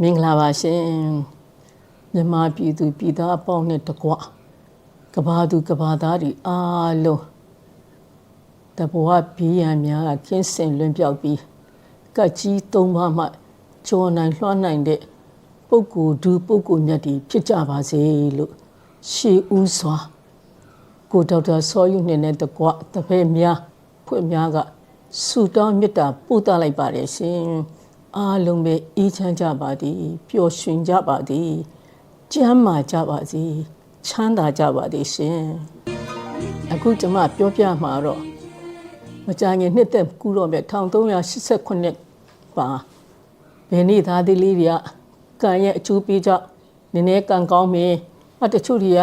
မင်္ဂလာပါရှင်မြန်မာပြည်သူပြည်သားအပေါင်းနဲ့တကွကဘာသူကဘာသားတွေအားလုံးတဘဝဘီးရန်များကကင်းစင်လွင်ပြောက်ပြီးကတ်ကြီးသုံးပါးမှကြော်နိုင်လွှမ်းနိုင်တဲ့ပုဂ္ဂိုလ်ဒူပုဂ္ဂိုလ်မြတ်တွေဖြစ်ကြပါစေလို့ရှေးဦးစွာကိုဒေါက်တာစောယူနေနဲ့တကွတပည့်များဖွင့်များကဆုတောင်းမေတ္တာပို့သလိုက်ပါတယ်ရှင် အားလုံးပဲအေးချမ်းကြပါသည်ပျော်ရွှင်ကြပါသည်ကျမ်းမာကြပါစေချမ်းသာကြပါသည်ရှင်အခုကျွန်မပြောပြမှာတော့မကြခင်နှစ်သက်ကူတော့မြ1389ပါဘယ်နေ့သားသေးလေးတွေကကံရဲ့အကျိုးပေးကြနည်းနည်းကံကောင်းမယ်အတချို့တွေက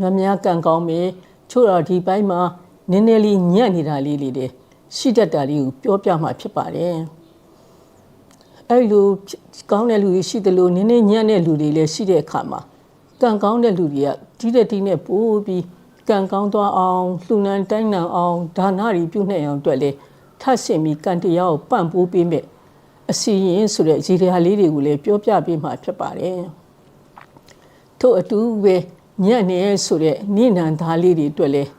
ငများကံကောင်းမယ်ချို့တော့ဒီဘက်မှာနည်းနည်းလေးညံ့နေတာလေးလေးတွေရှိတတ်တာလေးကိုပြောပြမှာဖြစ်ပါတယ် အဲ့လိုကောင်းတဲ့လူတွေရှိတယ်လို့နည်းနည်းညံ့တဲ့လူတွေလည်းရှိတဲ့အခါမှာကံကောင်းတဲ့လူတွေကဒီတဲ့ဒီနဲ့ပို့ပြီးကံကောင်းသွားအောင်လှူနန်းတိုင်းနံအောင်ဒါနတွေပြုနှံ့အောင်အတွက်လေထပ်ဆင့်ပြီးကံတရားကိုပံ့ပိုးပေးမယ်အစီရင်ဆိုတဲ့ရေရာလေးတွေကိုလည်းပြောပြပေးမှာဖြစ်ပါတယ်ထို့အတူပဲညံ့နေဆိုတဲ့နိနန္သားလေးတွေအတွက်လည်း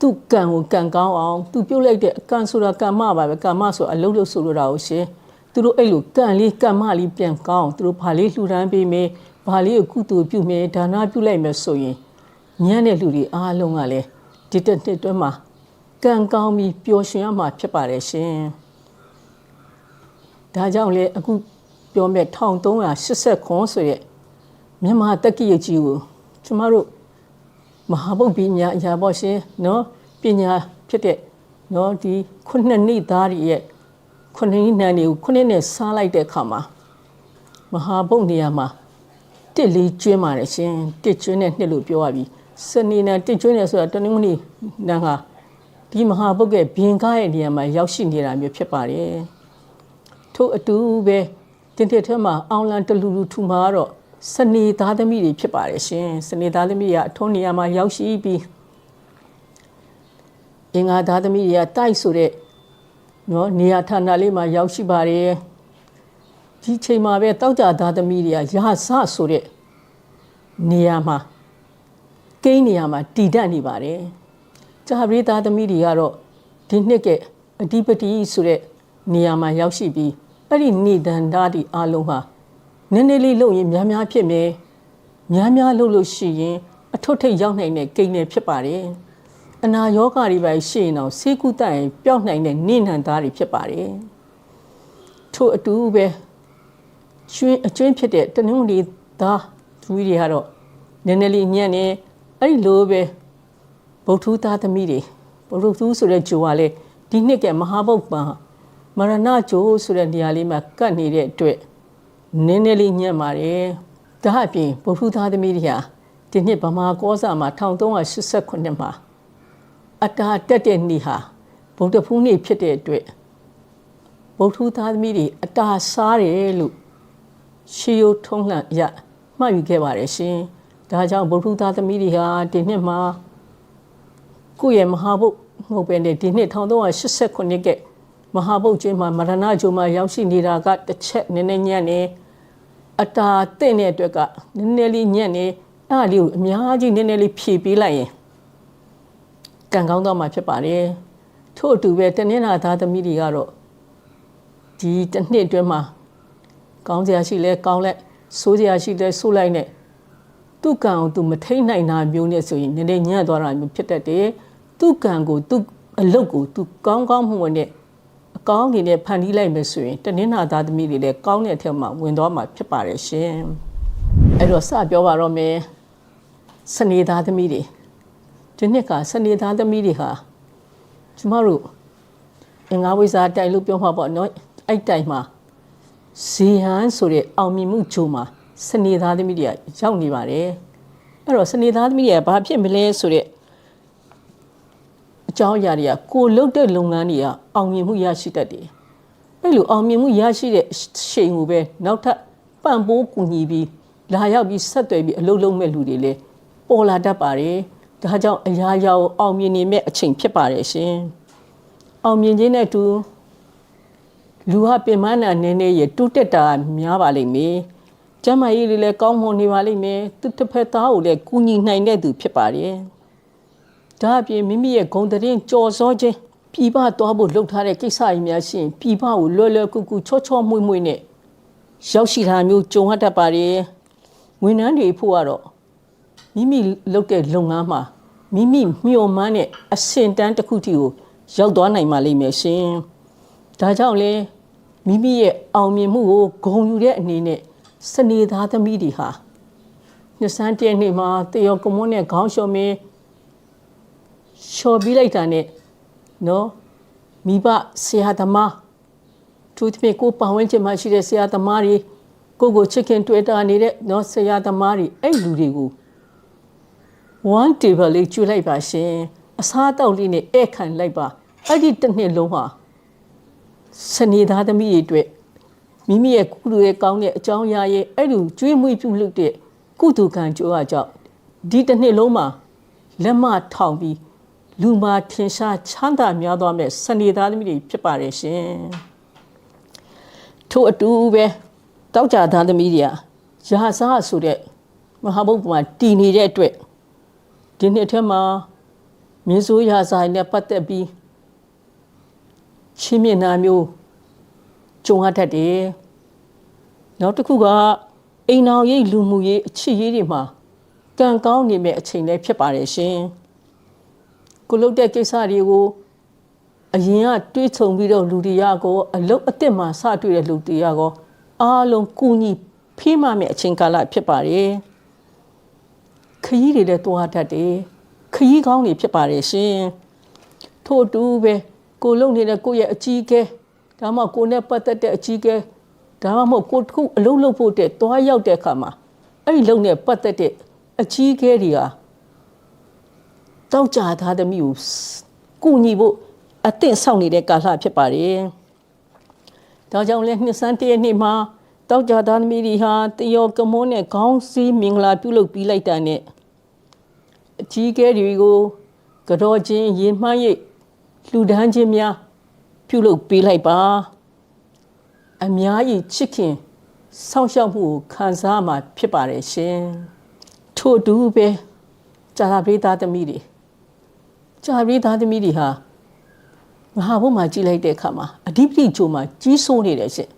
သူကံကိုကံကောင်းအောင်သူပြုတ်လိုက်တဲ့အကံဆိုတာကမ္မပါပဲကမ္မဆိုအလုံးလို့ဆိုလိုတာကိုရှင် သူတို့အဲ့လိုကံလေးကမ္မလေးပြန်ကောင်းသူတို့ဘာလေးလှူဒန်းပေးမယ်ဘာလေးကိုကုသိုလ်ပြုမယ်ဒါနပြုလိုက်မယ်ဆိုရင်ညံ့တဲ့လူတွေအားလုံးကလည်းဒီတစ်နှစ်တွင်းမှာကံကောင်းပြီးပျော်ရွှင်ရမှာဖြစ်ပါတယ်ရှင်ဒါကြောင့်လေအခုပြောမဲ့1380ခွန်ဆိုရဲ့မြန်မာတက္ကီရကြီးကိုကျမတို့မဟာဗုဒ္ဓပညာအရာပေါ့ရှင်နော်ပညာဖြစ်တဲ့နော်ဒီခုနှစ်နှစ်သားတွေရဲ့ ခုနှစ်နန်းတွေကိုခုနှစ်နဲ့စားလိုက်တဲ့အခါမှာမဟာဗုဒ္ဓနေရာမှာတစ်လေးကျွင်းပါတယ်ရှင်တစ်ကျွင်းတဲ့နှစ်လို့ပြောရပြီစနေနံတစ်ကျွင်းတယ်ဆိုတာတနင်္ဂနွေနန်းဟာဒီမဟာဗုဒ္ဓရဲ့ဘင်ကားရဲ့နေရာမှာရောက်ရှိနေတာမျိုးဖြစ်ပါတယ်ထို့အတူပဲတင်တစ်ထဲမှာအောင်လန်တလူလူထူမှာတော့စနေသားသမီးတွေဖြစ်ပါတယ်ရှင်စနေသားသမီးကအထုံးနေရာမှာရောက်ရှိပြီးအင်္ဂါသားသမီးတွေကတိုက်ဆိုတဲ့ နော်နေရာဌာနလေးမှာရောက်ရှိပါတယ်ဒီချိန်မှာပဲတောက်ကြသားသမီးတွေကရာဆဆိုတဲ့နေရာမှာကိန်းနေရာမှာတည်တတ်နေပါတယ်ဂျာဘရီသားသမီးတွေကတော့ဒီနှစ်ကအဓိပတိဆိုတဲ့နေရာမှာရောက်ရှိပြီးအဲ့ဒီနေတန်သားဒီအလုံးဟာနည်းနည်းလေးလုပ်ရင်များများဖြစ်မယ်များများလုပ်လို့ရှိရင်အထွတ်ထိပ်ရောက်နိုင်တဲ့ကိန်းတွေဖြစ်ပါတယ် အနာယောဂတွေပဲရှိရင်တော့ဆေးကုသရင်ပျောက်နိုင်တဲ့နေနံသားတွေဖြစ်ပါတယ်ထို့အတူပဲကျွင်းအကျွင်းဖြစ်တဲ့တနင်္ဂနွေသားသူတွေကတော့နည်းနည်းလေးညံ့နေအဲ့ဒီလိုပဲဗုဒ္ဓသားသမီးတွေဗုဒ္ဓသူဆိုတဲ့ဂျိုကလည်းဒီနှစ်ကမဟာဗုဒ္ဓပံမရဏဂျိုဆိုတဲ့နေရာလေးမှာကတ်နေတဲ့အတွက်နည်းနည်းလေးညံ့ပါတယ်ဒါအပြင်ဗုဒ္ဓသားသမီးတွေဟာဒီနှစ်ဗမာကောစာမှာ1389မှာ အတာတက်တဲ့နေ့ဟာဗုဒ္ဓဖူးနေ့ဖြစ်တဲ့အတွက်ဗုဒ္ဓသားသမီးတွေအတာစားတယ်လို့ရှေးရိုးထုံးလှန်ရမှတ်ယူခဲ့ပါတယ်ရှင်ဒါကြောင့်ဗုဒ္ဓသားသမီးတွေဟာဒီနှစ်မှာကိုယ့်ရဲ့မဟာဘုတ်မဟုတ်ပဲနဲ့ဒီနှစ်1389ကမဟာဘုတ်ကျွင်းမှာမရဏဂျုံမှာရောက်ရှိနေတာကတစ်ချက်နည်းနည်းညံ့နေအတာတင့်တဲ့အတွက်ကနည်းနည်းလေးညံ့နေအဲ့ဒါလေးကိုအများကြီးနည်းနည်းလေးဖြည့်ပေးလိုက်ရင် ကံကောင်းတော့မှာဖြစ်ပါတယ်ထို့အတူပဲတနင်္လာသားသမီးတွေကတော့ဒီတစ်နှစ်အတွင်းမှာကောင်းစရာရှိလဲကောင်းလိုက်ဆိုးစရာရှိလဲဆိုးလိုက်နဲ့သူ့ကံကိုသူမထိန်နိုင်တာမျိုးနဲ့ဆိုရင်နည်းနည်းညံ့သွားတာမျိုးဖြစ်တတ်တယ်သူ့ကံကိုသူ့အလုတ်ကိုသူကောင်းကောင်းမှုနဲ့အကောင်းကြီးနဲ့ဖန်တီးလိုက်မယ်ဆိုရင်တနင်္လာသားသမီးတွေလည်းကောင်းတဲ့အထက်မှာဝင်သွားမှာဖြစ်ပါတယ်ရှင်အဲ့တော့စပြောပါတော့မယ်စနေသားသမီးတွေ ဒီနှစ်ကစနေသားသမီးတွေဟာကျမတို့အင်္ဂါဝိဇာတိုင်လို့ပြောမှာပေါ့နော်အဲ့တိုင်မှာဇီဟန်ဆိုတဲ့အောင်မြင်မှုဂျိုမှာစနေသားသမီးတွေကရောက်နေပါတယ်အဲ့တော့စနေသားသမီးတွေကဘာဖြစ်မလဲဆိုတဲ့အကြောင်းအရာတွေကကိုလုတ်တဲ့လုပ်ငန်းတွေကအောင်မြင်မှုရရှိတတ်တယ်အဲ့လိုအောင်မြင်မှုရရှိတဲ့ချိန်ကိုပဲနောက်ထပ်ပံ့ပိုးကူညီပြီးလာရောက်ပြီးဆက်သွယ်ပြီးအလုပ်လုပ်မဲ့လူတွေလည်းပေါ်လာတတ်ပါတယ် ဒါကြောင့်အရာရာကိုအောင်မြင်နေမဲ့အချိန်ဖြစ်ပါတယ်ရှင်အောင်မြင်ခြင်းနဲ့အတူလူဟာပင်မနာနည်းနည်းရတိုးတက်တာများပါလိမ့်မယ်ကျမ်းမာရေးလေးလည်းကောင်းမွန်နေပါလိမ့်မယ်သူတစ်ဖက်သားကိုလည်းကူညီနိုင်တဲ့သူဖြစ်ပါတယ်ဒါအပြင်မိမိရဲ့ဂုဏ်သတင်းကြော်စောခြင်းပြည်ပသွားဖို့လှုပ်ထားတဲ့ကိစ္စတွေများရှိရင်ပြည်ပကိုလွယ်လွယ်ကူကူချောချောမွေ့မွေ့နဲ့ရောက်ရှိတာမျိုးကြုံရတတ်ပါတယ်ဝန်ထမ်းတွေဖို့ကတော့ မိမိလုပ်တဲ့လုပ်ငန်းမှာမိမိမျှော်မှန်းတဲ့အဆင့်တန်းတစ်ခုထိကိုရောက်သွားနိုင်ပါလိမ့်မယ်ရှင်။ဒါကြောင့်လေမိမိရဲ့အောင်မြင်မှုကိုဂုဏ်ယူတဲ့အနေနဲ့စနေသားသမီးတွေဟာနှစ်ဆန်းတည့်နေ့မှာတယောကမွန်းနဲ့ခေါင်းလျှော်မင်းလျှော်ပြီးလိုက်တာနဲ့နော်မိဘဆရာသမားသူတပြည့်ကိုပတ်ဝန်းကျင်မှာရှိတဲ့ဆရာသမားတွေကိုကိုချစ်ခင်တွေ့တာနေတဲ့နော်ဆရာသမားတွေအဲ့လူတွေကို one table လေးကျွေးလိုက်ပါရှင်အစားအသောက်လေးနဲ့ဧည့်ခံလိုက်ပါအဲ့ဒီတစ်နှစ်လုံးဟာစနေသားသမီးတွေအတွက်မိမိရဲ့ကုလူရဲ့ကောင်းတဲ့အကြောင်းအရာရဲ့အဲ့လိုကျွေးမွေးပြုလုပ်တဲ့ကုသကံကြိုးအကြောင်းဒီတစ်နှစ်လုံးမှာလက်မထောင်ပြီးလူမာထင်ရှားချမ်းသာများသွားမဲ့စနေသားသမီးတွေဖြစ်ပါတယ်ရှင်ထို့အတူပဲတောက်ကြသားသမီးတွေကရာဇာဆိုတဲ့မဟာဘုတ်မှာတည်နေတဲ့အတွက် ဒီနှစ်ထဲမှာမြင်းစိုးရာဇာနဲ့ပတ်သက်ပြီးချင်းမြင်နာမျိုးကြုံရတတ်တယ်။နောက်တစ်ခုကအိမ်အောင်ရေးလူမှုရေးအချစ်ရေးတွေမှာကံကောင်းနေမဲ့အချိန်လေးဖြစ်ပါတယ်ရှင်။ကိုလုတ်တဲ့ကိစ္စတွေကိုအရင်ကတွေးဆုံပြီးတော့လူတွေရကောအလုတ်အစ်စ်မှာစတွေ့တဲ့လူတွေရကောအားလုံးကူညီဖိမမဲ့အချိန်ကာလဖြစ်ပါတယ်။ ခရီးတွေလည်းတွားတတ်တယ်ခရီးကောင်းတွေဖြစ်ပါတယ်ရှင်ထို့အတူပဲကိုလုံနေတဲ့ကိုယ့်ရဲ့အကြီးကဲဒါမှကိုနဲ့ပတ်သက်တဲ့အကြီးကဲဒါမှမဟုတ်ကိုတစ်ခုအလုံးလုံးဖို့တဲ့တွားရောက်တဲ့အခါမှာအဲ့ဒီလုံနဲ့ပတ်သက်တဲ့အကြီးကဲတွေဟာတောက်ကြသားသမီးကိုကုညီဖို့အသင့်ဆောင်နေတဲ့ကာလဖြစ်ပါတယ်ဒါကြောင့်လဲနှစ်စန်းတည့်နေ့မှာ တောက်ကြသားသမီးတွေဟာတယောကမုန်းနဲ့ခေါင်းစည်းမင်္ဂလာပြုလုပ်ပြီးလိုက်တာနဲ့အကြီးကဲတွေကိုကြောချင်းရင်မှန်းရိပ်လှူဒန်းခြင်းများပြုလုပ်ပေးလိုက်ပါအများကြီးချစ်ခင်စောင့်ရှောက်မှုကိုခံစားမှာဖြစ်ပါတယ်ရှင်ထို့အတူပဲဇာတာပရိသတ်သမီးတွေဇာပရိသတ်သမီးတွေဟာမဟာဘုမှာကြီးလိုက်တဲ့အခါမှာအဓိပတိဂျိုမှာကြီးစိုးနေတယ်ရှင်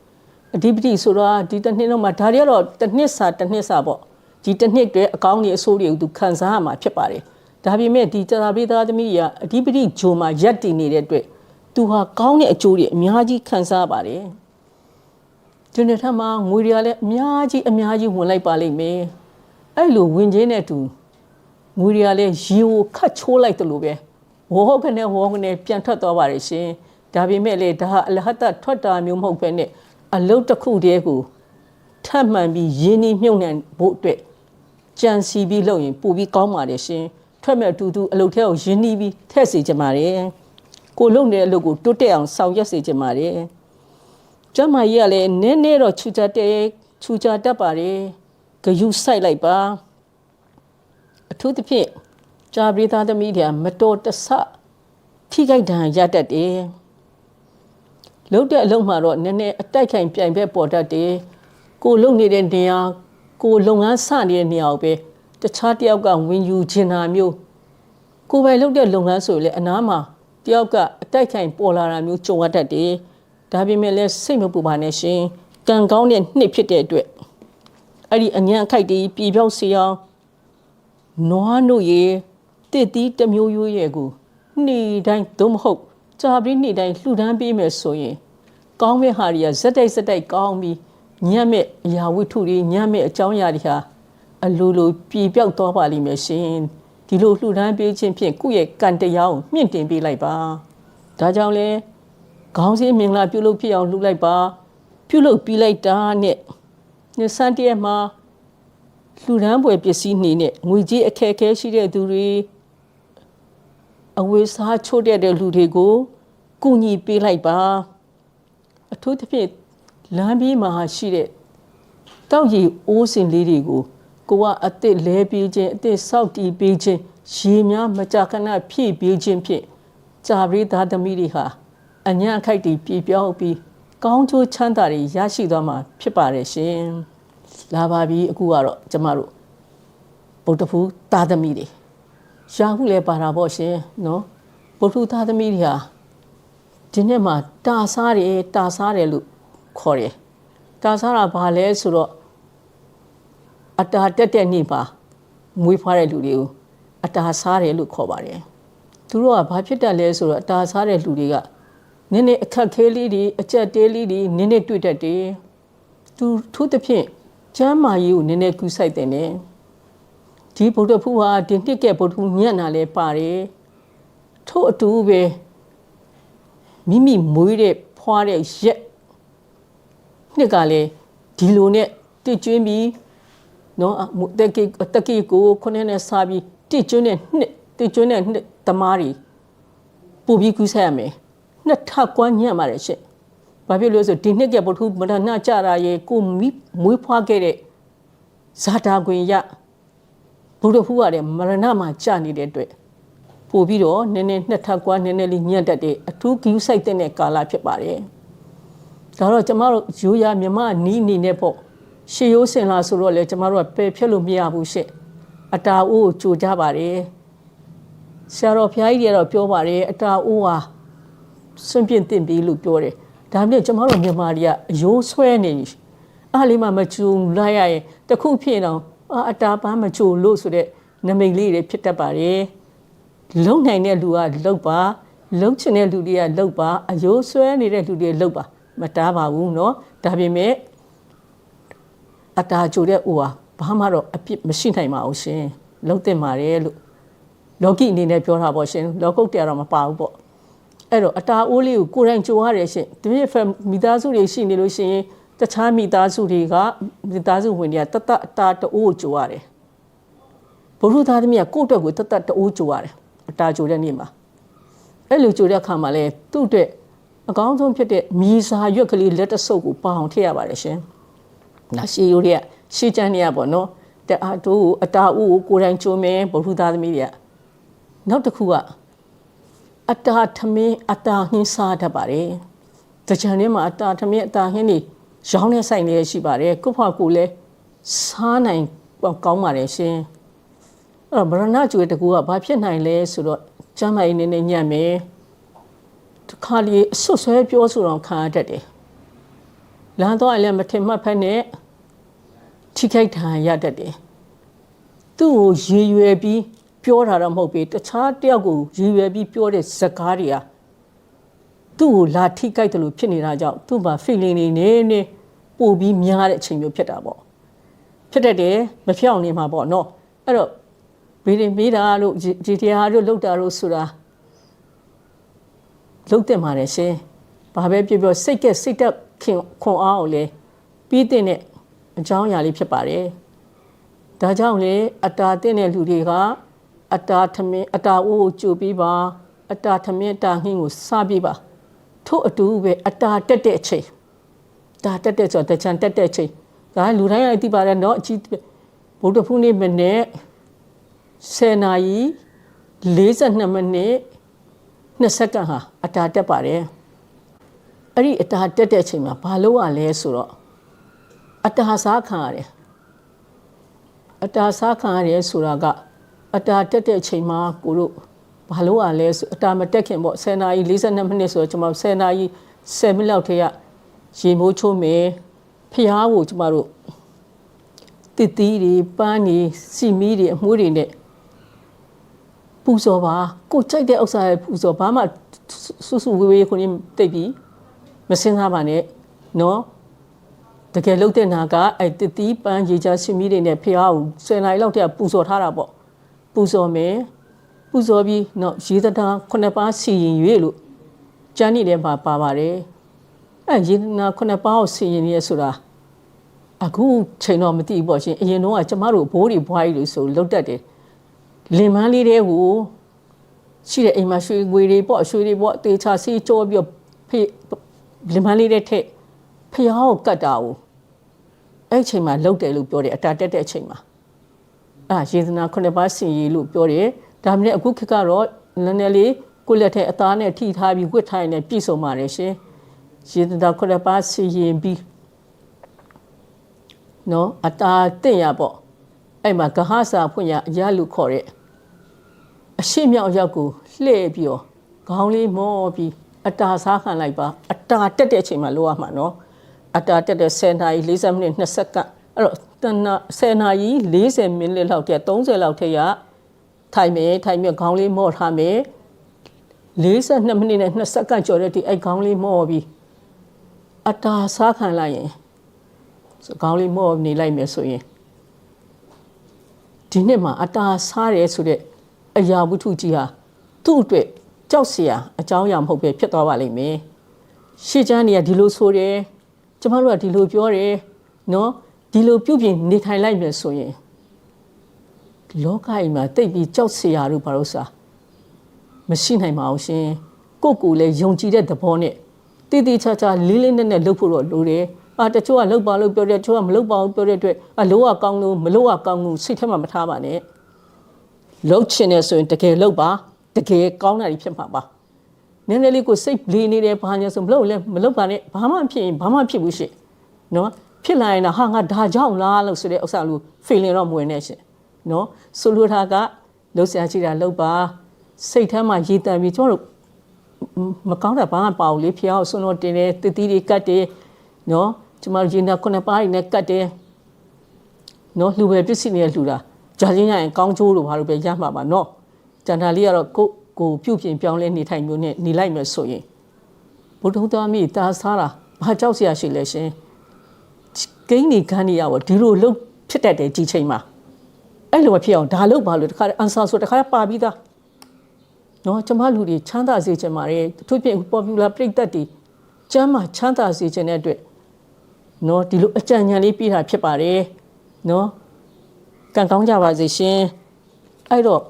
အဓိပတိဆိုတော့ဒီတစ်နှစ်လုံးမှာဒါတွေကတော့တစ်နှစ်စာတစ်နှစ်စာပေါ့ဒီတစ်နှစ်တည်းအကောင်းကြီးအဆိုးတွေကိုသူခံစားရမှာဖြစ်ပါတယ်ဒါပေမဲ့ဒီတာပိသားသမီးတွေကအဓိပတိဂျိုမှာရက်တည်နေတဲ့အတွက်သူဟာကောင်းတဲ့အကျိုးတွေအများကြီးခံစားပါတယ်ဒီနေ့ထက်မှာငွေတွေကလည်းအများကြီးအများကြီးဝင်လိုက်ပါလိမ့်မယ်အဲ့လိုဝင်ချင်းနဲ့တူငွေတွေကလည်းရေကိုခတ်ချိုးလိုက်တယ်လို့ပဲဝေါကနေဝေါကနေပြန်ထွက်သွားပါတယ်ရှင်ဒါပေမဲ့လေဒါဟာအလဟတထွက်တာမျိုးမဟုတ်ဘဲနဲ့ အလုတ်တစ်ခုတည်းကိုထပ်မှန်ပြီးရင်းနှီးမြုပ်နှံဖို့အတွက်ကြံစီပြီးလုပ်ရင်ပိုပြီးကောင်းပါတယ်ရှင်ထွက်မဲ့အတူတူအလုပ်ထဲကိုရင်းနှီးပြီးထည့်စေချင်ပါတယ်ကိုလုံတဲ့အလုပ်ကိုတိုးတက်အောင်ဆောင်ရွက်စေချင်ပါတယ်ကျမကြီးကလည်းနည်းနည်းတော့ချူချတဲ့ချူချတတ်ပါတယ်ဂယုစိုက်လိုက်ပါအထူးသဖြင့်ဂျာပရိသသမီးတွေကမတော်တဆထိခိုက်ဒဏ်ရတတ်တယ် လုံတဲ့အလုပ်မှာတော့နည်းနည်းအတိုက်ခိုင်ပြိုင်ဘက်ပေါ်တတ်တယ်ကိုလုံနေတဲ့နေရာကိုလုပ်ငန်းစနေတဲ့နေရာကိုပဲတခြားတယောက်ကဝင်ယူချင်တာမျိုးကိုယ်ပိုင်လုပ်တဲ့လုပ်ငန်းဆိုရင်လည်းအနားမှာတယောက်ကအတိုက်ခိုင်ပေါ်လာတာမျိုးကြုံရတတ်တယ်ဒါပေမဲ့လည်းစိတ်မပူပါနဲ့ရှင်ကံကောင်းတဲ့နှစ်ဖြစ်တဲ့အတွက်အဲ့ဒီအញ្ញံခိုက်တီးပြည်ပြောက်စီအောင်နွားတို့ရေတစ်တီးတစ်မျိုးရိုးရဲ့ကိုနေ့တိုင်းသို့မဟုတ် ကြာပြီးနေ့တိုင်းလှူဒန်းပေးမယ်ဆိုရင်ကောင်းမဲ့ဟာတွေကဇက်တိုက်ဇက်တိုက်ကောင်းပြီးညံ့မဲ့အရာဝတ္ထုတွေညံ့မဲ့အကြောင်းအရာတွေဟာအလိုလိုပြေပြောက်သွားပါလိမ့်မယ်ရှင်ဒီလိုလှူဒန်းပေးခြင်းဖြင့်ကိုယ့်ရဲ့ကံတရားကိုမြင့်တင်ပေးလိုက်ပါဒါကြောင့်လဲခေါင်းစည်းမင်္ဂလာပြုလုပ်ဖြစ်အောင်လှူလိုက်ပါပြုလုပ်ပြီးလိုက်တာနဲ့နှစ်ဆန်းတည်းမှာလှူဒန်းပွဲပစ္စည်းနေနဲ့ငွေကြေးအခက်အခဲရှိတဲ့သူတွေ အဝေးစားချို့တဲ့လူတွေကိုကူညီပေးလိုက်ပါအထူးသဖြင့်လမ်းဘေးမှာရှိတဲ့တောက်ရီအိုးစင်လေးတွေကိုကိုကအစ်စ်လဲပေးခြင်းအစ်စ်စောက်တီးပေးခြင်းရေများမကြာခဏဖြည့်ပေးခြင်းဖြင့်ကြာပြီးသားသမီးတွေဟာအညာခိုက်တီပြေပြောင်းပြီးကောင်းကျိုးချမ်းသာတွေရရှိသွားမှာဖြစ်ပါတယ်ရှင်လာပါပြီအခုကတော့ကျမတို့ဗုဒ္ဓဖူးသားသမီးတွေ ရှာဟုလည်းပါတာပေါ့ရှင်နော်ဗုဒ္ဓဖူးသားသမီးတွေဟာဒီနေ့မှာတာစားတယ်တာစားတယ်လို့ခေါ်တယ်တာစားတာဘာလဲဆိုတော့အတာတက်တဲ့နေ့ပါမွေးဖွားတဲ့လူတွေကိုအတာစားတယ်လို့ခေါ်ပါတယ်သူတို့ကဘာဖြစ်တတ်လဲဆိုတော့အတာစားတဲ့လူတွေကနည်းနည်းအခက်ခဲလေးတွေအကြက်တဲလေးတွေနည်းနည်းတွေ့တတ်တယ်သူထိုးသဖြင့်ကျမ်းမာရေးကိုနည်းနည်းကူးဆိုင်တယ်နဲ့ ဒီဗုဒ္ဓဖူးဟာဒီနှစ်ကဲဗုဒ္ဓဖူးညံ့တာလဲပါတယ်ထို့အတူပဲမိမိမွေးတဲ့ဖွားတဲ့ရက်နှစ်ကလည်းဒီလိုနဲ့တည်ကျွင်းပြီးနော်အမတက်ကီတက်ကီကိုခုနှစ်နဲ့စားပြီးတည်ကျွင်းတဲ့နှစ်တည်ကျွင်းတဲ့နှစ်တမားတွေပူပြီးကူးဆက်ရမယ်နှစ်ထပ်ကွမ်းညံ့ပါတယ်ရှင့်ဘာဖြစ်လို့လဲဆိုဒီနှစ်ကဗုဒ္ဓမရဏကြတာရေကိုမိမွေးဖွားခဲ့တဲ့ဇာတာခွင်ရ ဘုဒ္ဓဖူးရတယ်မရဏမှာကြာနေတဲ့အတွက်ပို့ပြီးတော့နည်းနည်းနှစ်ထပ်ကွာနည်းနည်းလေးညံ့တတ်တဲ့အထူးဂယူးဆိုင်တဲ့ကာလဖြစ်ပါတယ်ဒါတော့ကျမတို့ရိုးရမြမနီးနီးနဲ့ပေါ့ရှေးရိုးစင်လာဆိုတော့လေကျမတို့ကပယ်ဖြတ်လို့မရဘူးရှင့်အတာအိုးကိုကြိုကြပါတယ်ဆရာတော်ဘုရားကြီးတွေကတော့ပြောပါတယ်အတာအိုးဟာစွန့်ပြစ်တင်ပြီလို့ပြောတယ်ဒါမြင့်ကျမတို့မြန်မာတွေကအယိုးဆွဲနေအားလေးမှမကြုံလိုက်ရရင်တခုဖြစ်တော့ အာအတာပန်းမကြိုလို့ဆိုတဲ့နမိတ်လေးတွေဖြစ်တတ်ပါတယ်လုံနိုင်တဲ့လူကလုံပါလုံချင်တဲ့လူတွေကလုံပါအယိုးဆွဲနေတဲ့လူတွေလုံပါမတားပါဘူးเนาะဒါပေမဲ့အတာကြိုတဲ့အိုဟာဘာမှတော့အပြစ်မရှိနိုင်ပါဘူးရှင်လုံတင်ပါတယ်လို့လောကီအနေနဲ့ပြောတာပေါ့ရှင်လောကုတ်တရားတော့မပါဘူးပေါ့အဲ့တော့အတာအိုးလေးကိုကိုယ်တိုင်ကြိုရတယ်ရှင်ဒီမြစ်ဖက်မိသားစုတွေရှိနေလို့ရှိရင် တခြားမိသားစုတွေကမိသားစုဝင်တွေကတတ်တတ်အတာတအိုးကိုကြိုရတယ်ဘုရုသားသမီးကကိုယ့်အတွက်ကိုတတ်တတ်တအိုးကြိုရတယ်အတာကြိုတဲ့နေ့မှာအဲ့လိုကြိုတဲ့အခါမှာလဲသူ့အတွက်အကောင်းဆုံးဖြစ်တဲ့မြည်စာရွက်ကလေးလက်တဆုပ်ကိုပအောင်ထည့်ရပါတယ်ရှင်။ဒါရှေးရိုးတွေကရှေးကျမ်းတွေကပေါ့နော်။တအားတို့ကိုအတာဥကိုကိုယ်တိုင်ကြိုမယ်ဘုရုသားသမီးတွေကနောက်တစ်ခုကအတာထမင်းအတာဟင်းစားတတ်ပါတယ်။တကြံထဲမှာအတာထမင်းအတာဟင်းတွေ ရောင်းနေဆိုင်နေရှိပါတယ်။ကိုဖွားကိုလည်းစားနိုင်ကောင်းပါတယ်ရှင်။အဲ့တော့ဗရဏကျွေတကူကဘာဖြစ်နိုင်လဲဆိုတော့ကျမ်းမာရေးနည်းနည်းညံ့မယ်တခါလေအဆွတ်ဆွဲပြောဆိုတော့ခံရတတ်တယ်လမ်းတော့လည်းမထင်မှတ်ဖက်နဲ့ထိခိုက်ထန်ရတတ်တယ်သူ့ကိုရေရွယ်ပြီးပြောတာတော့မဟုတ်ပေတခြားတယောက်ကိုရေရွယ်ပြီးပြောတဲ့ဇကားတွေဟာ သူ့ကိုလာထိခိုက်တယ်လို့ဖြစ်နေတာကြောင့်သူ့မှာ feeling တွေနေနေပို့ပြီးများတဲ့အချိန်မျိုးဖြစ်တာပေါ့ဖြစ်တတ်တယ်မဖြောင်းနေမှာပေါ့နော်အဲ့တော့ဗီဒီမေးတာလို့ဒီတရားတို့လောက်တာလို့ဆိုတာလောက်တင်ပါတယ်ရှင်။ဘာပဲပြောပြောစိတ်ကစိတ်တက်ခင်ခွန်အားကိုလေပြီးတဲ့အကြောင်းအရာလေးဖြစ်ပါတယ်။ဒါကြောင့်လေအတာတဲ့တဲ့လူတွေကအတာထမင်းအတာအိုးကိုကြိုပြီးပါအတာထမင်းအတာဟင်းကိုစားပြီးပါ ထို့အတူပဲအတာတက်တဲ့အချိန်ဒါတက်တဲ့ဆိုတော့တချန်တက်တဲ့အချိန်ဒါလူတိုင်းလည်းသိပါတယ်เนาะအကြီးဗုဒ္ဓဖူးနေ့မနေ့10နာရီ42မိနစ်2စက္ကန့်ဟာအတာတက်ပါတယ်အဲ့ဒီအတာတက်တဲ့အချိန်မှာဘာလို့ ਆ လဲဆိုတော့အတာစားခံရတယ်အတာစားခံရတယ်ဆိုတာကအတာတက်တဲ့အချိန်မှာကိုတို့ ဘာလို့ ਆ လဲဆိုအတာမတက်ခင်ပေါ့10နာရီ42မိနစ်ဆိုတော့ကျွန်တော်10နာရီ10မိနစ်လောက်ထဲကရေမိုးချိုးမယ်ဖျားကိုကျမတို့တစ်သီးတွေပန်းတွေစီမီးတွေအမှုတွေနဲ့ပူဇော်ပါကိုကြိုက်တဲ့ဥစ္စာရဲ့ပူဇော်ဘာမှဆူဆူဝေးဝေးခုနေတိတ်ပြီးမစင်စားပါနဲ့နော်တကယ်လုတ်တဲ့နာကအဲ့တစ်သီးပန်းရေချစီမီးတွေနဲ့ဖျားကိုဆယ်နိုင်လောက်တဲ့ပူဇော်ထားတာပေါ့ပူဇော်မယ် ပူဇော်ပြီးနော်ရေသတာခုနှစ်ပါးစီရင်ရွေလို့ကျမ်းနေထဲမှာပါပါတယ်အဲ့ရေနာခုနှစ်ပါးကိုစီရင်ရဲဆိုတာအခုချိန်တော့မသိဘူးပေါ့ရှင်အရင်တော့ကကျမတို့ဘိုးတွေဘွားကြီးတွေဆိုလုတ်တတ်တယ်လင်မန်းလေးတွေကိုရှိတဲ့အိမ်မှာရွှေငွေတွေပေါ့ရွှေတွေပေါ့တေချာစီးကြောပြီးဖေးလင်မန်းလေးတဲ့ထက်ဖျားကိုကတ်တာကိုအဲ့ချိန်မှာလုတ်တယ်လို့ပြောတယ်အတာတက်တဲ့အချိန်မှာအာယေသနာခုနှစ်ပါးစင်ရီလို့ပြောတယ် ဒါမှမဟုတ်အခုခေတ်ကတော့နည်းနည်းလေးကိုလက်ထက်အသားနဲ့ထိထားပြီးဝတ်ထားရင်လည်းပြည့်စုံပါတယ်ရှင်ရေတတာခုနှစ်ပါးစီရင်ပြီးနော်အတာတင့်ရပေါ့အဲ့မှာဂဟစာဖွင့်ရအရလူခေါ်တဲ့အရှိမြောက်ရောက်ကိုလှည့်ပြီးတော့ခေါင်းလေးမောပြီးအတာစားခံလိုက်ပါအတာတက်တဲ့အချိန်မှာလိုရမှာနော်အတာတက်တဲ့10နာရီ40မိနစ်20စက္ကန့်အဲ့တော့တနာ10နာရီ40မိနစ်လောက်တည်း30လောက်ထက်ရ ထိုင်မယ်ထိုင်မြခေါင်းလေးမော့ထားမယ်42မိနစ်နဲ့20စက္ကန့်ကျော်တဲ့ဒီအဲ့ခေါင်းလေးမော့ပြီးအတာစားခံလိုက်ရင်ခေါင်းလေးမော့နေလိုက်မယ်ဆိုရင်ဒီနှစ်မှာအတာစားတယ်ဆိုတဲ့အရာဝတ္ထုကြီးဟာသူ့အတွက်ကြောက်စရာအကြောင်းအရာမဟုတ်ပဲဖြစ်သွားပါလိမ့်မယ်ရှေ့ချမ်းတွေကဒီလိုဆိုတယ်ကျမတို့ကဒီလိုပြောတယ်နော်ဒီလိုပြုပြင်နေထိုင်လိုက်မယ်ဆိုရင် လောကကြီးမှာတိတ်ပြီးကြောက်စရာတို့ဘာလို့စားမရှိနိုင်ပါဘူးရှင်ကိုယ့်ကိုယ်လည်းယုံကြည်တဲ့သဘောနဲ့တည်တည်ချာချာလေးလေးနက်နက်လုပ်ဖို့တော့လိုတယ်အာတချို့ကလုပ်ပါလို့ပြောတယ်တချို့ကမလုပ်ပါဘူးပြောတဲ့အတွက်အလိုကကောင်းလို့မလို့ကကောင်းလို့စိတ်ထဲမှာမထားပါနဲ့လှုပ်ချင်တယ်ဆိုရင်တကယ်လှုပ်ပါတကယ်ကောင်းတာကြီးဖြစ်မှာပါနည်းနည်းလေးကိုစိတ်လေးနေတယ်ဘာညာဆိုမလုပ်လဲမလုပ်ပါနဲ့ဘာမှဖြစ်ရင်ဘာမှဖြစ်ဘူးရှင့်နော်ဖြစ်လာရင်တော့ဟာငါဒါကြောင့်လားလို့ဆိုတဲ့ဥစ္စာလို့ feeling တော့မဝင်နဲ့ရှင့် နော်ဆိုလိုတာကလှုပ်ရှားကြည့်တာလှုပ်ပါစိတ်ထဲမှာရည်တံပြီးကျွန်တော်တို့မကောင်းတာဘာမှပါဘူးလေဖျောက်ဆွန်းတော့တင်တယ်တတိတွေကတ်တယ်နော်ကျွန်တော်ရင်နာခုနှစ်ပါးတွေနဲ့ကတ်တယ်နော်လှူပဲပစ္စည်းတွေလှူတာကြာချင်းရရင်ကောင်းကျိုးလို့ဘာလို့ပဲရမှာပါနော်ကျန်တာလေးကတော့ကိုကိုပြုတ်ပြင်ပြောင်းလဲနေထိုင်မျိုးနဲ့နေလိုက်မယ်ဆိုရင်ဘုဒ္ဓသားမိတာစားတာဘာကြောက်စရာရှိလဲရှင်ဂိမ်းနေခန်းနေရတော့ဒီလိုလှုပ်ဖြစ်တတ်တယ်ကြီးချိန်မှာ အဲ့လိုမဖြစ်အောင်ဒါလှုပ်ပါလို့တခါအန်ဆာဆိုတခါပါပြီးသားနော်ကျမလူတွေချမ်းသာစေချင်ပါတယ်သူပြင် popular ပြိတ္တတွေကျမ်းမှာချမ်းသာစေချင်တဲ့အတွက်နော်ဒီလိုအကြံဉာဏ်လေးပြတာဖြစ်ပါတယ်နော်ကံကောင်းကြပါစေရှင်အဲ့တော့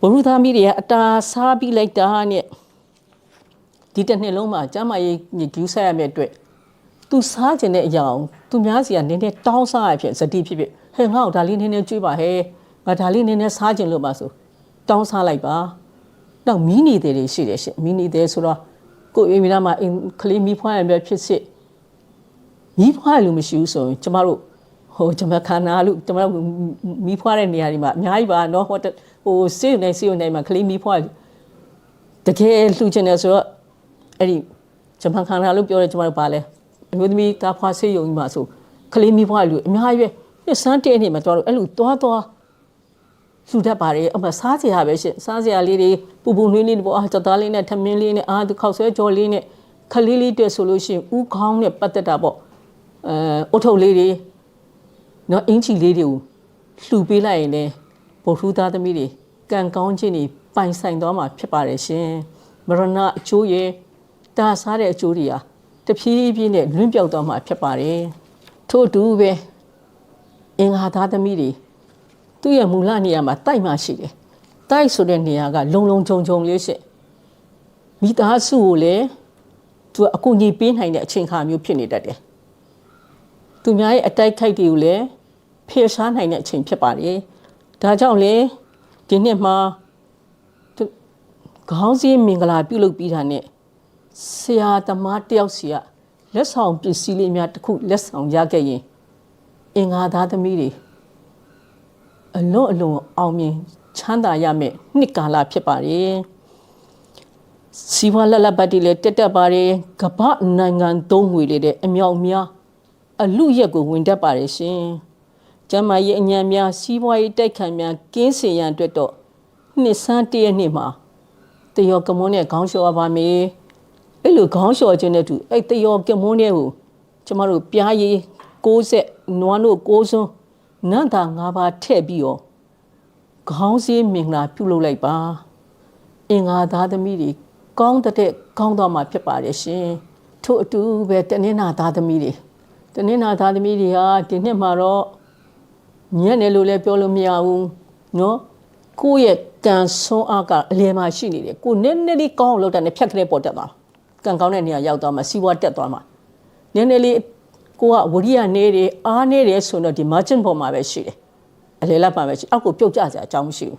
ဘုရုသားမိတွေကအတာစားပြီးလိုက်တာနဲ့ဒီတစ်နှစ်လုံးမှာကျမရေးညကျူးဆက်ရမယ့်အတွက်သူစားခြင်းတဲ့အရာအောင်သူများစီကနည်းနည်းတောင်းစားရဖြစ်ဇတိဖြစ်ဖြစ်ဟဲ့ငါ့ကိုဒါလေးနည်းနည်းကြွေးပါဟဲ့ ငါဒါလေးနည်းနည်းစားကျင်လို့ပါဆိုတောင်းစားလိုက်ပါနောက်မီးနေသေးတွေရှိတယ်ရှင်မီးနေသေးဆိုတော့ကိုအိမ်မလာမှာအိမ်ကလေးမီးဖွားရပဲဖြစ်စစ်မီးဖွားရလို့မရှိဘူးဆိုရင်ကျမတို့ဟိုကျမခန္ဓာလို့ကျမတို့မီးဖွားတဲ့နေရာဒီမှာအများကြီးပါနော်ဟိုဟိုဆေးရုံနဲ့ဆေးရုံနဲ့မှာကလေးမီးဖွားတကယ်လှူချင်တယ်ဆိုတော့အဲ့ဒီဂျပန်ခန္ဓာလို့ပြောတယ်ကျမတို့ပါလဲအမျိုးသမီးသားဖွားဆေးရုံကြီးမှာဆိုကလေးမီးဖွားလူအများကြီးပဲစမ်းတဲ့အနေမှာကျမတို့အဲ့လိုသွားသွား လှူတတ်ပါတယ်အမစားစရာပဲရှင့်စားစရာလေးတွေပူပူနွေးနွေးပေါ့အာကြော်သားလေးနဲ့ထမင်းလေးနဲ့အာဒီခောက်ဆွဲကြော်လေးနဲ့ခလေးလေးတွေ့ဆိုလို့ရှိရင်ဥခေါင်းနဲ့ပတ်သက်တာပေါ့အဲအုတ်ထုပ်လေးတွေနော်အင်ချီလေးတွေကိုလှူပေးလိုက်ရင်လည်းဗုဒ္ဓသားသမီးတွေကံကောင်းခြင်းတွေပိုင်ဆိုင်သွားမှာဖြစ်ပါတယ်ရှင်မရဏအကျိုးရဲ့တာစားတဲ့အကျိုးတွေဟာတဖြည်းဖြည်းနဲ့လွင့်ပြောက်သွားမှာဖြစ်ပါတယ်ထို့အတူပဲအင်္ဂါသားသမီးတွေ သူ့ရဲ့မူလနေရာမှာတိုက်မှရှိတယ်တိုက်ဆိုတဲ့နေရာကလုံလုံခြုံခြုံလေးရှိမိသားစုကိုလည်းသူအကူအညီပေးနိုင်တဲ့အချိန်ခါမျိုးဖြစ်နေတတ်တယ်သူများရဲ့အတိုက်ခိုက်တွေကိုလည်းဖယ်ရှားနိုင်တဲ့အချိန်ဖြစ်ပါတယ်ဒါကြောင့်လေဒီနှစ်မှာခေါင်းစည်းမင်္ဂလာပြုလုပ်ပြီးတာနဲ့ဆရာသမားတယောက်စီကလက်ဆောင်ပစ္စည်းလေးများတစ်ခုလက်ဆောင်ရခဲ့ရင်အင်္ဂါသားသမီးတွေ အလွန်အလွန်အောင်မြင်ချမ်းသာရမယ့်နှစ်ကာလဖြစ်ပါတယ်စီဝါလလပတ်တီလည်းတက်တက်ပါတယ်ကပနိုင်ငံသုံးငွေလေးတဲ့အမြောက်များအလူရက်ကိုဝင်တတ်ပါတယ်ရှင်ကျမရဲ့အညံများစီးပွားရေးတိုက်ခိုင်များကင်းစင်ရန်အတွက်တော့နှစ်ဆန်းတည့်ရက်နေ့မှာတယောကမွန်းနဲ့ခေါင်းလျှော်ပါမယ်အဲ့လိုခေါင်းလျှော်ခြင်းနဲ့တူအဲ့တယောကမွန်းနဲ့ကိုကျမတို့ပြားရည်60နွားတို့6စွ န်းနန္တာ၅ပါးထည့်ပြီးတော့ခေါင်းစည်းမင်္ဂလာပြုလုပ်လိုက်ပါအင်္ဂါသားသမီးတွေကောင်းတဲ့ကောင်းတော့မှဖြစ်ပါတယ်ရှင်ထို့အတူပဲတနင်္လာသားသမီးတွေတနင်္လာသားသမီးတွေဟာဒီနှစ်မှာတော့ညံ့တယ်လို့လည်းပြောလို့မရဘူးเนาะကိုယ့်ရဲ့ကံဆွမ်းအားကအလယ်မှာရှိနေတယ်ကိုနည်းနည်းလေးကောင်းအောင်လုပ်တာနဲ့ဖြတ်ကလေးပေါ်တက်သွားကံကောင်းတဲ့နေရာရောက်သွားမှာစီးပွားတက်သွားမှာနည်းနည်းလေး ကိုကဝရိယနေတယ်အားနေတယ်ဆိုတော့ဒီ margin ပေါ်မှာပဲရှိတယ်အလေလက်ပါပဲရှိအောက်ကိုပြုတ်ကျစရာအကြောင်းမရှိဘူး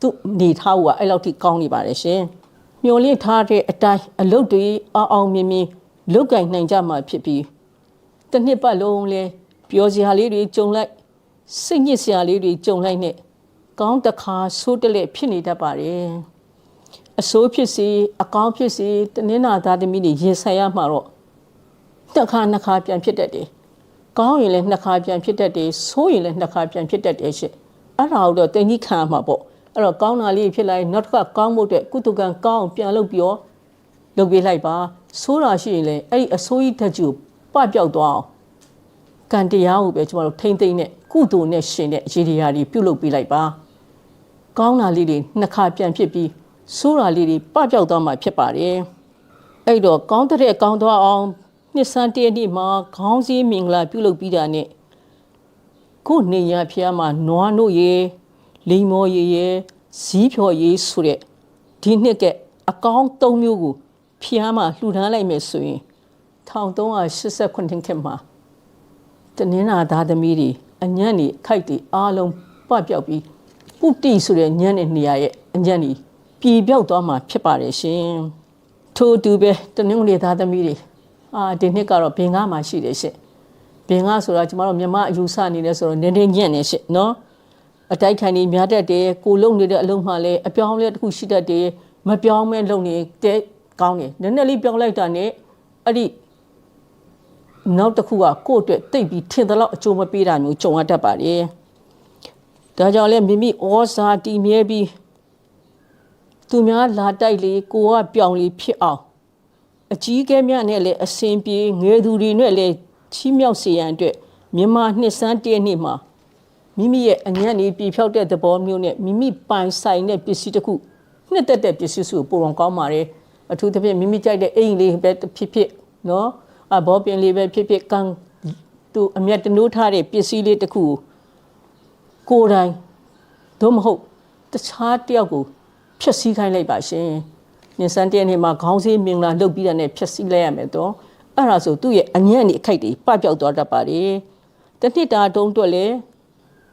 သူနေထားဖို့ကအဲ့လောက်ထိကောင်းနေပါတယ်ရှင်မျောလင့်ထားတဲ့အတိုင်းအလုတ်တွေအောင်အောင်မြင်မြင်လုတ်ကင်နိုင်ကြမှာဖြစ်ပြီးတစ်နှစ်ပတ်လုံးလဲပျော်စရာလေးတွေကြုံလိုက်စိတ်ညစ်စရာလေးတွေကြုံလိုက်နဲ့ကောင်းတစ်ခါဆိုးတလက်ဖြစ်နေတတ်ပါတယ်အဆိုးဖြစ်စီအကောင်းဖြစ်စီတနင်္လာသားသမီးတွေရင်ဆိုင်ရမှာတော့ တစ်ခါနှစ်ခါပြန်ဖြစ်တတ်တယ်ကောင်းရင်လည်းနှစ်ခါပြန်ဖြစ်တတ်တယ်ဆိုးရင်လည်းနှစ်ခါပြန်ဖြစ်တတ်တယ်ရှင့်အဲ့ဒါတော့တင်ကြီးခံရမှာပေါ့အဲ့တော့ကောင်းတာလေးဖြစ်လိုက်နောက်တစ်ခါကောင်းဖို့အတွက်ကုသကံကောင်းအောင်ပြန်လုပ်ပြီးတော့လုပ်ပေးလိုက်ပါဆိုးတာရှိရင်လည်းအဲ့ဒီအဆိုးကြီးတက်ကျူပပျောက်သွားအောင်ကံတရားကိုပဲကျမတို့ထိမ့်သိမ့်နဲ့ကုသိုလ်နဲ့ရှင်တဲ့အရေးတရားတွေပြုလုပ်ပေးလိုက်ပါကောင်းတာလေးတွေနှစ်ခါပြန်ဖြစ်ပြီးဆိုးတာလေးတွေပပျောက်သွားမှာဖြစ်ပါတယ်အဲ့တော့ကောင်းတဲ့ကောင်းသွားအောင် နှစ်ဆန်းတည့်နေ့မှာခေါင်းစည်းမင်္ဂလာပြုလုပ်ပြီးတာနဲ့ခုနေရဖျားမှာနွားတို့ရေလိမ္မောရေရေဇီးဖြော်ရေဆိုတဲ့ဒီနှစ်ကအကောင်း၃မျိုးကိုဖျားမှာလှူဒန်းလိုက်မယ်ဆိုရင်1389ခေတ်မှာတနင်္လာသားသမီးတွေအညံ့နေခိုက်တွေအားလုံးပပျောက်ပြီးပုတိဆိုတဲ့ညံ့တဲ့နေရာရဲ့အညံ့နေပြေပြောက်သွားမှာဖြစ်ပါတယ်ရှင်ထို့အတူပဲတနင်္ဂနွေသားသမီးတွေ အာဒီနှစ်ကတော့ဘင်္ဂမှာရှိတယ်ရှင်ဘင်္ဂဆိုတာကျမတို့မြန်မာအယူဆအနေနဲ့ဆိုတော့နည်းနည်းညံ့နေရှင်နော်အတိုက်ခံနေများတတ်တယ်ကိုလုံနေတဲ့အလုံးမှလည်းအပြောင်းလဲတစ်ခုရှိတတ်တယ်မပြောင်းမဲလုံနေတဲ့ကောင်းတယ်နည်းနည်းလေးပြောင်းလိုက်တာနဲ့အဲ့ဒီနောက်တစ်ခုကကိုယ့်အတွက်တိတ်ပြီးထင်သလောက်အကျိုးမပေးတာမျိုးကြုံရတတ်ပါတယ်ဒါကြောင့်လဲမိမိဩဇာတည်မြဲပြီးသူများလာတိုက်လေကိုကပြောင်းလေဖြစ်အောင် အကြီးအကဲများနဲ့လည်းအစဉ်ပြေငယ်သူတွေနဲ့လည်းချီးမြှောက်စေရန်အတွက်မြန်မာနှစ်စန်းတည့်နှစ်မှာမိမိရဲ့အညံ့နေပြဖြောက်တဲ့သဘောမျိုးနဲ့မိမိပိုင်ဆိုင်တဲ့ပစ္စည်းတစ်ခုနှစ်သက်တဲ့ပစ္စည်းစုကိုပုံအောင်ကောင်းပါတယ်အထူးသဖြင့်မိမိကြိုက်တဲ့အိမ်လေးပဲဖြစ်ဖြစ်နော်အဘောပင်လေးပဲဖြစ်ဖြစ်ကံသူအမျက်တနိုးထားတဲ့ပစ္စည်းလေးတစ်ခုကိုကိုယ်တိုင်သို့မဟုတ်တခြားတယောက်ကိုဖျက်ဆီးခိုင်းလိုက်ပါရှင်။ ညစံတည့်နေ့မှာခေါင်းစည်းမင်္ဂလာလုပ်ပြီးတဲ့နဲ့ဖျက်ဆီးလိုက်ရမယ်တော့အဲ့ဒါဆိုသူ့ရဲ့အညံ့နေအခိုက်တွေပပျောက်သွားတတ်ပါလေ။တစ်နှစ်တာတုံးတွက်လေ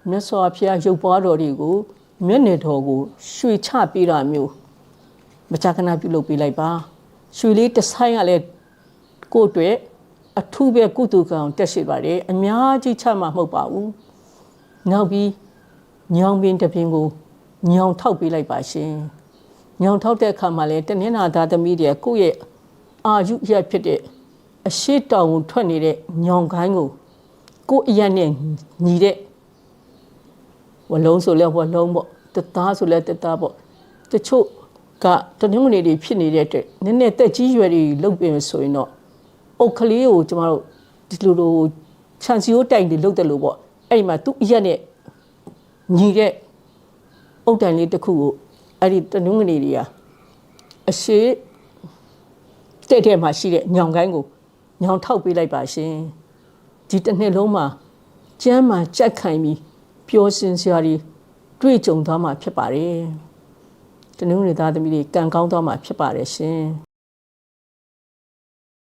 မြတ်စွာဘုရားရုပ်ပွားတော်တွေကိုမျက်နေတော်ကိုရွှေချပေးတာမျိုးမကြာခဏပြုလုပ်ပေးလိုက်ပါ။ရွှေလေးတစ်ဆိုင်ကလည်းကိုယ့်အတွက်အထူးပဲကုသကံတက်ရှိပါတယ်အများကြီးချမှာမဟုတ်ပါဘူး။နောက်ပြီးညောင်ပင်တစ်ပင်ကိုညောင်ထောက်ပေးလိုက်ပါရှင် ညောင်ထောက်တဲ့အခါမှာလည်းတနင်္လာသားသမီးတွေကိုယ့်ရဲ့အာယုရက်ဖြစ်တဲ့အရှိတောင်ကိုထွက်နေတဲ့ညောင်ကိုင်းကိုကိုယ့်အရက်နဲ့ညီတဲ့ဝလုံးဆိုလဲဝလုံးပေါ့တသားဆိုလဲတသားပေါ့တချို့ကတနင်္ဂနွေတွေဖြစ်နေတဲ့အတွက်နည်းနည်းတက်ကြီးရွယ်တွေလုတ်ပြင်ဆိုရင်တော့အုတ်ကလေးကိုကျမတို့ဒီလိုလိုခြံစီယိုးတိုင်တွေလုတ်တယ်လို့ပေါ့အဲ့ဒီမှာသူ့အရက်နဲ့ညီတဲ့အုတ်တန်လေးတစ်ခုကို အဲ့ဒီတနုငနေတွေကအရှိတဲ့တဲ့မှာရှိတဲ့ညောင်ကိုင်းကိုညောင်ထောက်ပေးလိုက်ပါရှင်ဒီတစ်နှစ်လုံးမှာကျမ်းမှာကြက်ခိုင်ပြီးပျော်စင်စရာတွေတွေ့ကြုံသွားမှာဖြစ်ပါတယ်တနုငနေသားသမီးတွေကံကောင်းသွားမှာဖြစ်ပါတယ်ရှင်